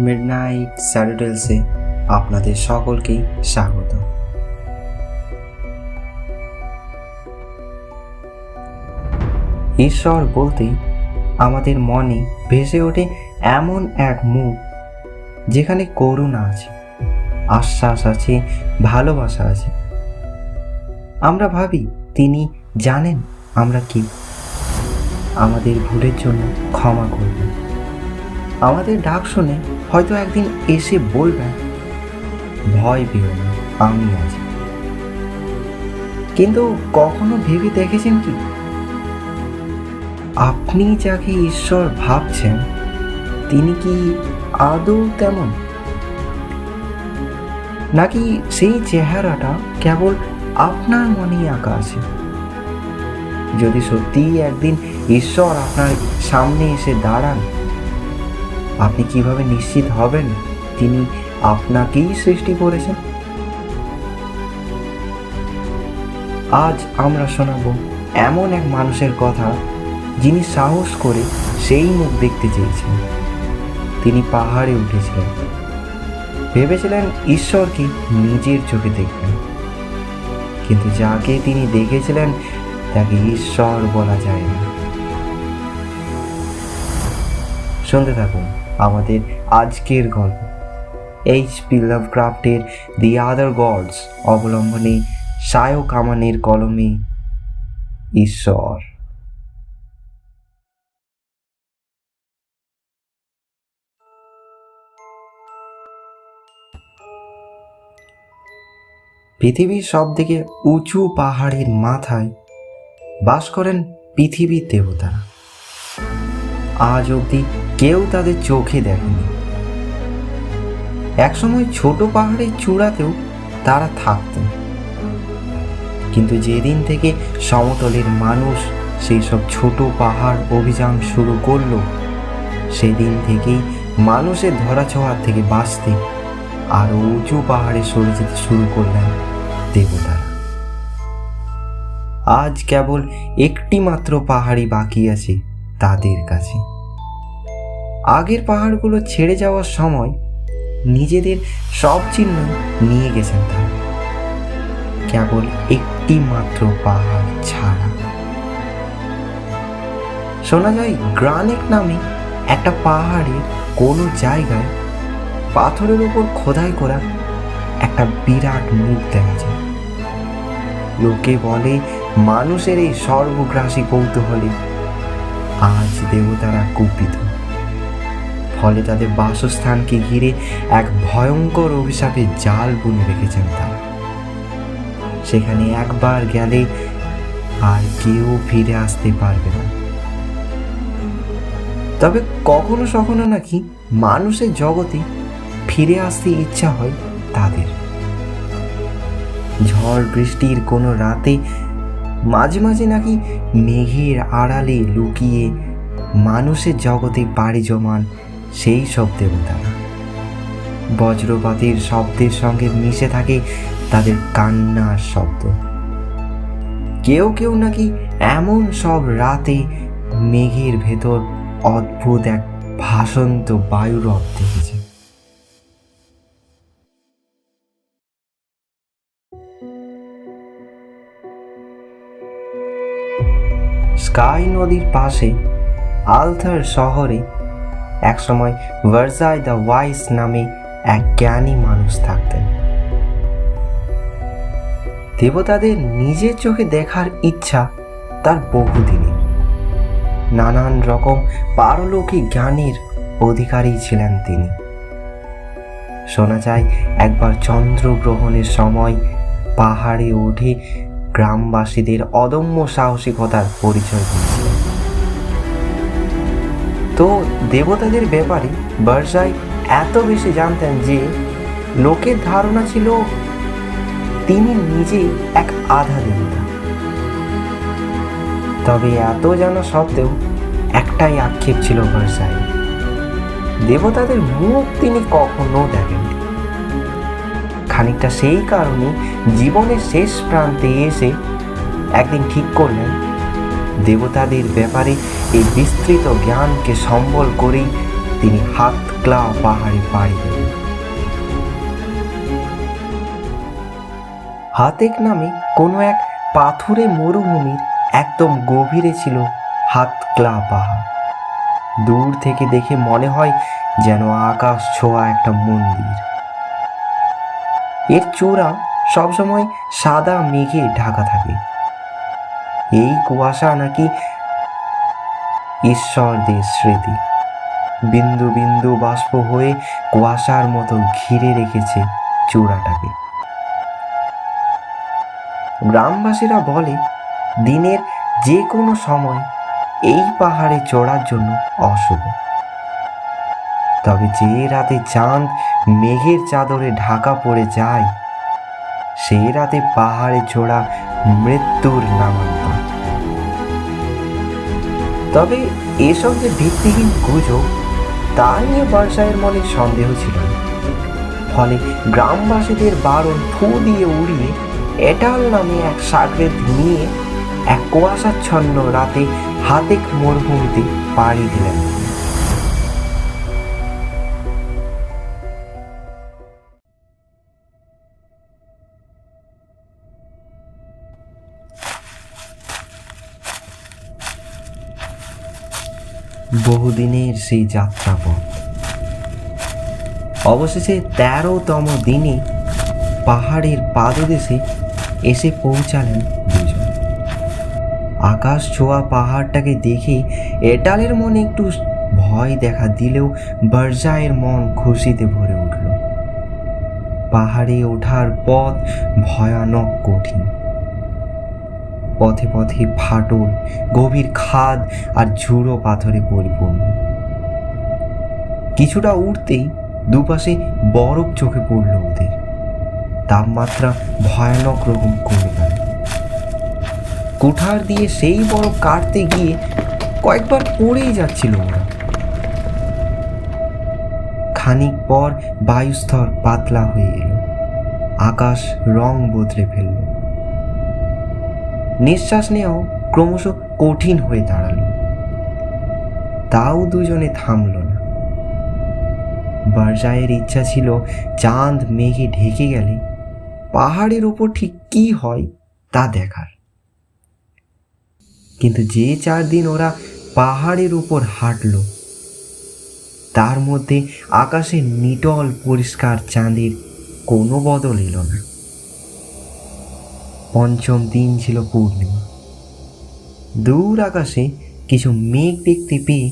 Midnight স্যাটারডেলসে আপনাদের সকলকেই স্বাগত। ঈশ্বর বলতেই আমাদের মনে ভেসে ওঠে এমন এক মুখ, যেখানে করুণা আছে, আশ্বাস আছে, ভালোবাসা আছে। আমরা ভাবি, তিনি জানেন আমরা কি। আমাদের ভুলের জন্য ক্ষমা করবেন। আমাদের ডাক শুনে হয়তো একদিন এসে বলবেন ভয় পেও না, আমি আছি। কিন্তু কখনো ভেবে দেখেছেন কি? আপনি যাকে ঈশ্বর ভাবছেন, তিনি কি আদৌ তেমন? নাকি সেই চেহারাটা কেবল আপনার মনেই আঁকা আছে? যদি সত্যিই একদিন ঈশ্বর আপনার সামনে এসে দাঁড়ান আপনি কীভাবে নিশ্চিত হবেন? তিনি আপনাকেই সৃষ্টি করেছেন। আজ আমরা শোনাব এমন এক মানুষের কথা যিনি সাহস করে সেই মুখ দেখতে চেয়েছেন। তিনি পাহাড়ে উঠেছিলেন। ভেবেছিলেন ঈশ্বরকে নিজের চোখে দেখবেন। কিন্তু যাকে তিনি দেখেছিলেন, তাকে ঈশ্বর বলা যায় না। শুনতে থাকুন। আমাদের আজকের গল্প। এইচ পি লাভক্রাফটের দি আদার গডস অবলম্বনে সায়ক কামানের কলমে ঈশ্বর। পৃথিবীর সব থেকে উঁচু পাহাড়ের মাথায় বাস করেন পৃথিবীর দেবতারা। আজ অবধি কেউ তাদের চোখে দেখেনি। একসময় ছোট পাহাড়ের চূড়াতেও তারা থাকতেন। কিন্তু যেদিন থেকে সমতলের মানুষ সেই সব ছোট পাহাড় অভিযান শুরু করল, সেদিন থেকেই মানুষের ধরাছোঁয়ার থেকে বাঁচতে আরও উঁচু পাহাড়ে সরে যেতে শুরু করলেন দেবতারা। আজ কেবল একটি মাত্র পাহাড়ি বাকি আছে তাদের কাছে। আগের পাহাড়গুলো ছেড়ে যাওয়ার সময় নিজেদের সব চিহ্ন নিয়ে গেছেন তারা। কেবল একটি মাত্র পাহাড় ছাড়া। শোনা যায় গ্রানেক নামে একটা পাহাড়ের কোনো জায়গায় পাথরের উপর খোদাই করা একটা বিরাট মুখ দেখা যায়। লোকে বলে, মানুষের এই সর্বগ্রাসী কৌতূহলে আজ দেবতারা কুপিত। ফলে তাদের বাসস্থানকে ঘিরে এক ভয়ঙ্কর অভিশাপের জাল বুনে রেখেছেন তারা। সেখানে একবার গেলে আর কেউ ফিরে আসতে পারবে না। তবে কখনো কখনো নাকি মানুষের জগতে ফিরে আসতে ইচ্ছা হয় তাদের। ঝড় বৃষ্টির কোনো রাতে মাঝে মাঝে নাকি মেঘের আড়ালে লুকিয়ে মানুষের জগতে পাড়ি জমান সেই সব দেবতারা বজ্রপাতের শব্দের সঙ্গে মিশে থাকে তাদের কান্নার শব্দ। কেউ কেউ নাকি এমন সব রাতে মেঘের ভেতর অদ্ভুত এক ভাসন্ত বায়ুরব দেখেছে। স্কাই নদীর পাশে আলথার শহরে একসময় ভার্জাই দ্য ওয়াইস নামে এক জ্ঞানী মানুষ থাকতেন। দেবতাদের নিজের চোখে দেখার ইচ্ছা তার বহুদিনই নানান রকম পারলৌকিক জ্ঞানের অধিকারী ছিলেন তিনি। শোনা যায়, একবার চন্দ্রগ্রহণের সময় পাহাড়ে উঠে গ্রামবাসীদের অদম্য সাহসিকতার পরিচয় দিয়েছিলেন তো দেবতাদের ব্যাপারে বার্জাই এত বেশি জানতেন যে লোকের ধারণা ছিল তিনি নিজে এক আধা দেবতা। তবে এত জানা সত্ত্বেও একটাই আক্ষেপ ছিল বার্জাই দেবতাদের মুখ তিনি কখনো দেখেননি খানিকটা সেই কারণে জীবনের শেষ প্রান্তে এসে একদিন ঠিক করলেন দেবতাদের ব্যাপারে এই বিস্তৃত জ্ঞানকে সম্বল করেই তিনি হাতক্লা পাহাড়ে পাড়ি হাতেক নামে কোনো এক পাথুরে মরুভূমির একদম গভীরে ছিল হাতক্লা পাহাড়। দূর থেকে দেখে মনে হয় যেন আকাশ ছোঁয়া একটা মন্দির। এর চূড়া সবসময় সাদা মেঘে ঢাকা থাকে। এই কুয়াশা নাকি ঈশ্বরদের স্মৃতি। বিন্দু বিন্দু বাষ্প হয়ে কুয়াশার মতো ঘিরে রেখেছে চূড়াটাকে। গ্রামবাসীরা বলে, দিনের যে কোনো সময় এই পাহাড়ে চড়ার জন্য অশুভ। তবে যে রাতে চাঁদ মেঘের চাদরে ঢাকা পড়ে যায় সেই রাতে পাহাড়ে চড়া মৃত্যুর নামান্তর তবে এসব যে ভিত্তিহীন গুজব, তা নিয়ে বর্ষায়ের মনে সন্দেহ ছিল ফলে গ্রামবাসীদের বারণ ফু দিয়ে উড়িয়ে এটাল নামে এক সাগরেদ নিয়ে এক কুয়াশাচ্ছন্ন রাতে হাতেক মরুভূমিতে পাড়ি দিলেন। বহুদিনের সেই যাত্রাপথ। অবশেষে তেরোতম দিনে পাহাড়ের পাদদেশে এসে পৌঁছালেন দুজন। আকাশ ছোঁয়া পাহাড়টাকে দেখে এটালের মনে একটু ভয় দেখা দিলেও বর্জায়ের মন খুশিতে ভরে উঠল। পাহাড়ে ওঠার পথ ভয়ানক কঠিন। পথে পথে ফাটল, গভীর খাদ আর ঝুড়ো পাথরে পরিপূর্ণ। কিছুটা উঠতেই দুপাশে বরফ চোখে পড়ল ওদের। তাপমাত্রা ভয়ানক রকম কমে গেল। কুঠার দিয়ে সেই বরফ কাটতে গিয়ে কয়েকবার পড়েই যাচ্ছিল ওরা। খানিক পর বায়ুস্তর পাতলা হয়ে এলো। আকাশ রং বদলে ফেলল। নিঃশ্বাস নেওয়াও ক্রমশ কঠিন হয়ে দাঁড়াল। তাও দুজনে থামল না। বারজায়ের ইচ্ছা ছিল চাঁদ মেঘে ঢেকে গেলে পাহাড়ের ওপর ঠিক কি হয় তা দেখার। কিন্তু যে চার দিন ওরা পাহাড়ের উপর হাঁটল, তার মধ্যে আকাশে নিটল পরিষ্কার চাঁদের কোনো বদল এলো না। পঞ্চম দিন ছিল পূর্ণিমা। দূর আকাশে কিছু মেঘ দেখতে পেয়ে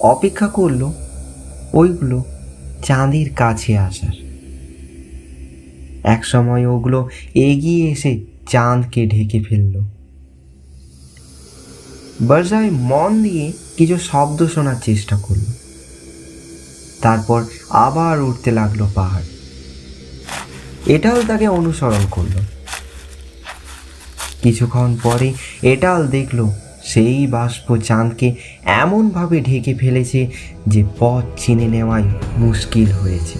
অপেক্ষা করল ওইগুলো চাঁদের কাছে আসার। এক সময় ওগুলো এগিয়ে এসে চাঁদকে ঢেকে ফেলল। বর্জায় মন দিয়ে কিছু শব্দ শোনার চেষ্টা করল। তারপর আবার উঠতে লাগল পাহাড়। এটাও তাকে অনুসরণ করল। কিছুক্ষণ পরে এটাল দেখল সেই বাষ্প চাঁদকে এমনভাবে ঢেকে ফেলেছে যে পথ চিনে নেওয়াই মুশকিল হয়েছে।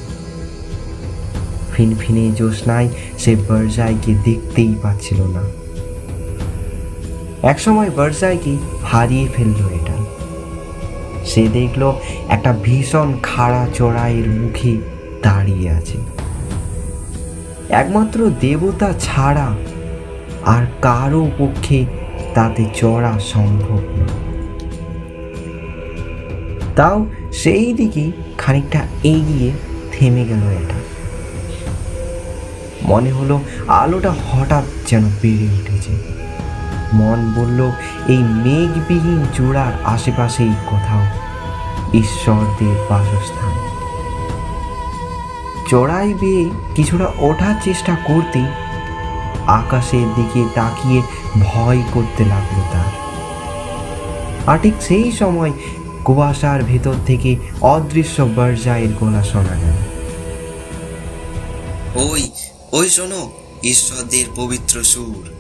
ফিনফিনে জ্যোৎস্নায় সে বর্জাইকে দেখতেই পাচ্ছিল না। একসময় বর্জাইকে হারিয়ে ফেলল এটা সে দেখল একটা ভীষণ খাড়া চড়াইয়ের মুখে দাঁড়িয়ে আছে। একমাত্র দেবতা ছাড়া আর কারও পক্ষে তাতে চড়া সম্ভব না। তাও সেই দিকে খানিকটা এগিয়ে থেমে গেল এটা। মনে হলো আলোটা হঠাৎ যেন বেড়ে উঠেছে। মন বলল, এই মেঘবিহীন চূড়ার আশেপাশেই কোথাও ঈশ্বরদের বাসস্থান। চড়াই বেয়ে কিছুটা ওঠার চেষ্টা করতেই আকাশের দিকে তাকিয়ে ভয় করতে লাগল তার। আর ঠিক সেই সময় কুয়াশার ভেতর থেকে অদৃশ্য বর্জায়ের গলা শোনা গেল। ওই ওই শোনো, ঈশ্বরদের পবিত্র সুর।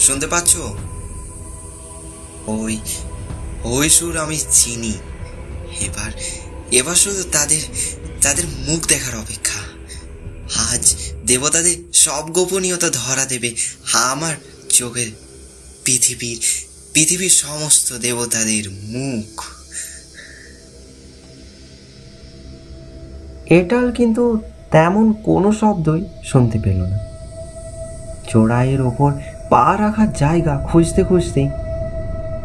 শুনতে পাচ্ছ? ওই ওই সুর আমি চিনি। এবার এবার শুধু তাদের তাদের মুখ দেখার অপেক্ষা। আজ দেবতাদের সব গোপনীয়তা ধরা দেবে আমার চোখের পৃথিবীর পৃথিবীর সমস্ত দেবতাদের মুখ। এটাল কিন্তু তেমন কোনো শব্দই শুনতে পেল না। চোরাইয়ের ওপর পা রাখার জায়গা খুঁজতে খুঁজতেই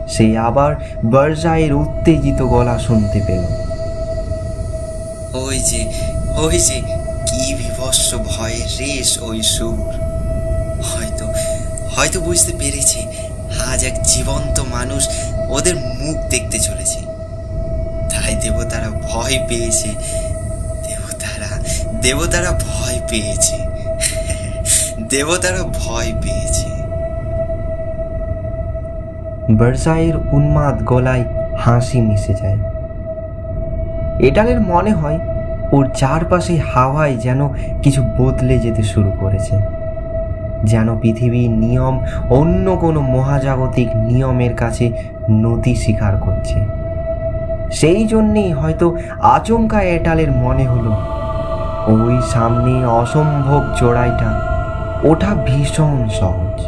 সে আবার বর্জাইয়ের উত্তেজিত গলা শুনতে পেল। ওই যে ওই যে বিভৎস ভয়ের রেশ ওই সুর হয়তো হয়তো বুঝতে পেরেছে, আজ এক জীবন্ত মানুষ ওদের মুখ দেখতে চলেছে। তাই দেবতারা ভয় পেয়েছে, দেবতারা দেবতারা ভয় পেয়েছে, দেবতারা ভয় পেয়েছে। বর্জাইয়ের উন্মাদ গলায় হাসি মিশে যায়। এটালের মনে হয় ওর চারপাশে হাওয়ায় যেন কিছু বদলে যেতে শুরু করেছে। যেন পৃথিবীর নিয়ম অন্য কোনো মহাজাগতিক নিয়মের কাছে নতি স্বীকার করছে। সেই জন্যেই হয়তো আচমকা এটালের মনে হলো, ওই সামনে অসম্ভব চোড়াইটা ওঠা ভীষণ সহজ।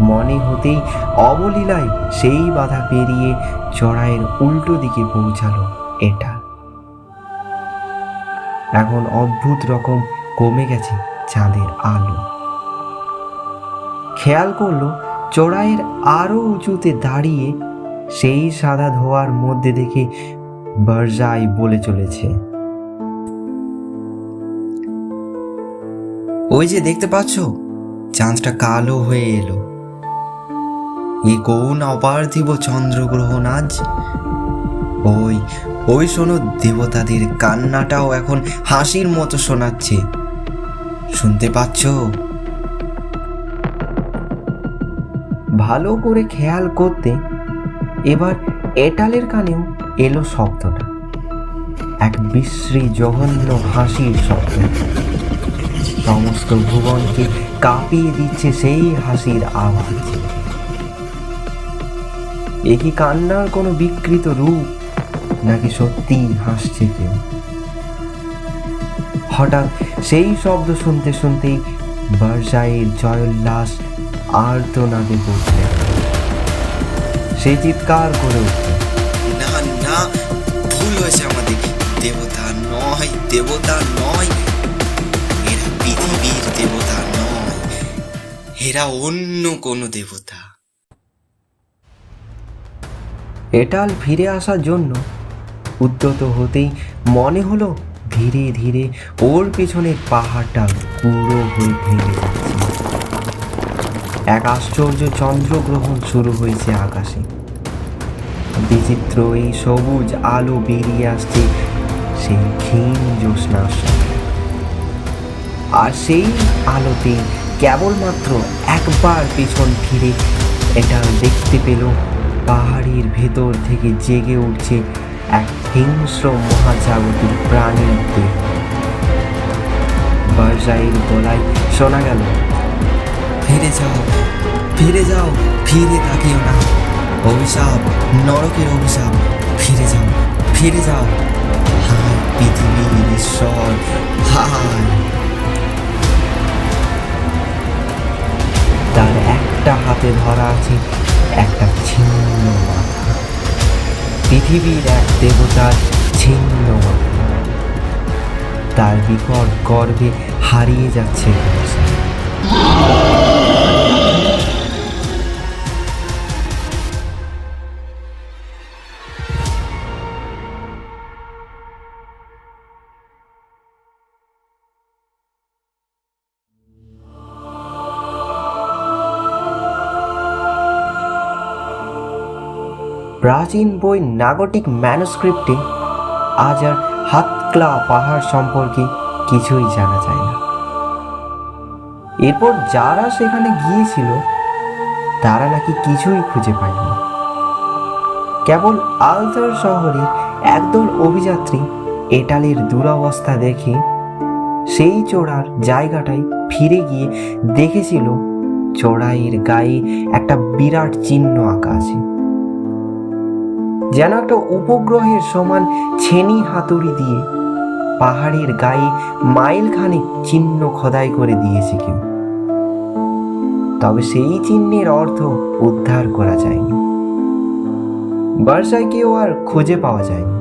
মনে হতেই অবলীলায় সেই বাধা পেরিয়ে চড়াইয়ের উল্টো দিকে পৌঁছালো এটা এখন অদ্ভুত রকম কমে গেছে চাঁদের আলো। খেয়াল করল চড়াইয়ের আরও উঁচুতে দাঁড়িয়ে সেই সাদা ধোয়ার মধ্যে দেখে বর্জাই বলে চলেছে, ওই যে দেখতে পাচ্ছ, চাঁদটা কালো হয়ে এলো। এ কোন অপার্থিব চন্দ্রগ্রহণ আজ? ওই ওই শোনো, দেবতাদের কান্নাটাও এখন হাসির মতো শোনাচ্ছে। শুনতে পাচ্ছ? ভালো করে খেয়াল করতে এবার এটালের কানেও এলো শব্দটা। এক বিশ্রী, জঘন্য হাসির শব্দ। সমস্ত ভুবনকে কাঁপিয়ে দিচ্ছে সেই হাসির আওয়াজ। এ কি কান্নার কোনো বিকৃত রূপ? নাকি সত্যি হাসছে কেউ? হঠাৎ সেই শব্দ শুনতে শুনতেই বর্ষায়ের জয়োল্লাস আর্তনাদে পড়ছে। সে চিৎকার করে উঠল। না না ভুল হয়েছে আমাদের। দেবতা নয় দেবতা নয়। এরা পৃথিবীর দেবতা নয়। এরা অন্য কোনো দেবতা। এটাল ফিরে আসার জন্য উদ্যত হতেই মনে হলো ধীরে ধীরে ওর পেছনের পাহাড়টা পুরো হয়ে ভেঙে যাচ্ছে এক আশ্চর্য চন্দ্রগ্রহণ শুরু হয়েছে আকাশে বিচিত্র এই সবুজ আলো বেরিয়ে আসছে সেই ক্ষীণ জ্যোৎস্নার। আর সেই আলোতে কেবলমাত্র একবার পেছন ফিরে এটা দেখতে পেল পাহাড়ের ভেতর থেকে জেগে উঠছে এক হিংস্র মহাজাগতিক প্রাণীর দেহ। বার্জাইয়ের গলায় শোনা গেল, ফিরে যাও ফিরে যাও, ফিরে তাকিও না। অভিশাপ, নরকের অভিশাপ, ফিরে যাও ফিরে যাও। হায় পৃথিবীর ঈশ্বর, হায়। তার একটা হাতে ধরা আছে একটা ছিন্ন মাথা। পৃথিবীর এক দেবতার ছিন্ন তার বিকট গর্বে হারিয়ে যাচ্ছে। প্রাচীন বই নাগটিক ম্যানুস্ক্রিপ্টে আজ আর হাতক্লা পাহাড় সম্পর্কে কিছুই জানা যায় না। এরপর যারা সেখানে গিয়েছিল, তারা নাকি কিছুই খুঁজে পায়নি। কেবল আলতার শহরে একদল অভিযাত্রী এটালের দুরবস্থা দেখে সেই চোরার জায়গাটায় ফিরে গিয়ে দেখেছিল চোরাইয়ের গায়ে একটা বিরাট চিহ্ন আঁকা আছে। যেন একটা উপগ্রহের সমান ছেনি হাতুড়ি দিয়ে পাহাড়ের গায়ে মাইল খানিক চিহ্ন খোদাই করে দিয়েছে কেউ। তবে সেই চিহ্নের অর্থ উদ্ধার করা যায়নি। বর্ষায় কেউ আর খুঁজে পাওয়া যায়নি।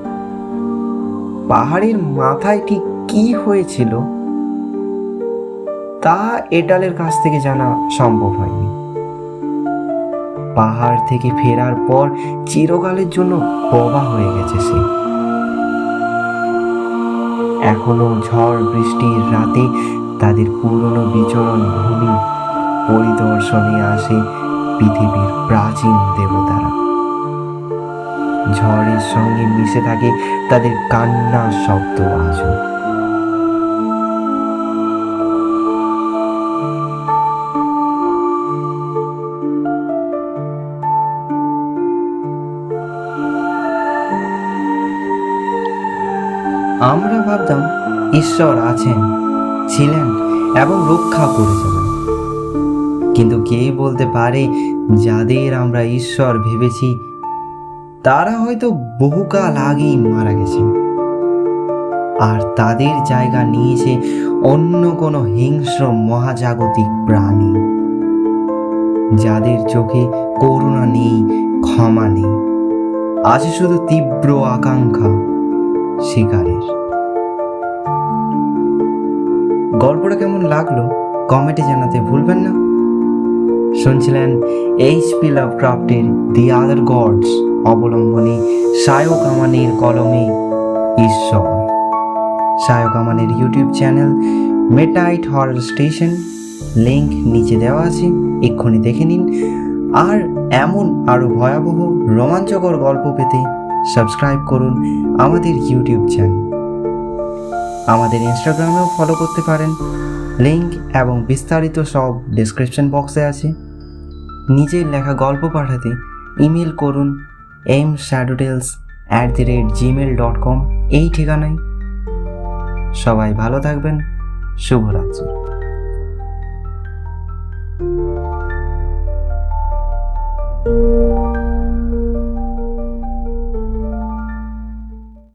পাহাড়ের মাথায় ঠিক কি হয়েছিল, তা এটালের কাছ থেকে জানা সম্ভব হয়নি। পাহাড় থেকে ফেরার পর চিরকালের জন্য বোবা হয়ে গেছে সে। এখনও ঝড় বৃষ্টির রাতে তাদের পুরনো বিচরণ ভূমি পরিদর্শনে আসে পৃথিবীর প্রাচীন দেবতারা। ঝড়ের সঙ্গে মিশে থাকে তাদের কান্নার শব্দ আজও। ভাবতাম ঈশ্বর আছেন, ছিলেন এবং রক্ষা করে যাবেন কিন্তু কে বলতে পারে যাদের আমরা ঈশ্বর ভেবেছি, তারা হয়তো বহুকাল আগেই মারা গেছেন। আর তাদের জায়গা নিয়েছে অন্য কোনো হিংস্র মহাজাগতিক প্রাণী। যাদের চোখে করুণা নেই, ক্ষমা নেই। আছে শুধু তীব্র আকাঙ্ক্ষা, শিকারের। গল্পটা কেমন লাগল কমেন্টে জানাতে ভুলবেন না। শুনছিলেন এইচ পি লাভ ক্রাফ্টের দি আদার গডস অবলম্বনে সায়ক আমানের কলমে ঈশ্বর। সায়ক আমানের ইউটিউব চ্যানেল মেটাইট হরার স্টেশন লিংক নিচে দেওয়া আছে, এক্ষুনি দেখে নিন। আর এমন আরও ভয়াবহ রোমাঞ্চকর গল্প পেতে সাবস্ক্রাইব করুন আমাদের ইউটিউব চ্যানেল আমাদের ইনস্টাগ্রামেও ফলো করতে পারেন। লিঙ্ক এবং বিস্তারিত সব ডিসক্রিপশন বক্সে আছে। নিজের লেখা গল্প পাঠাতে ইমেল করুন M shadow tales at the rate Gmail dot com এই ঠিকানায়। সবাই ভালো থাকবেন, শুভরাত্রি।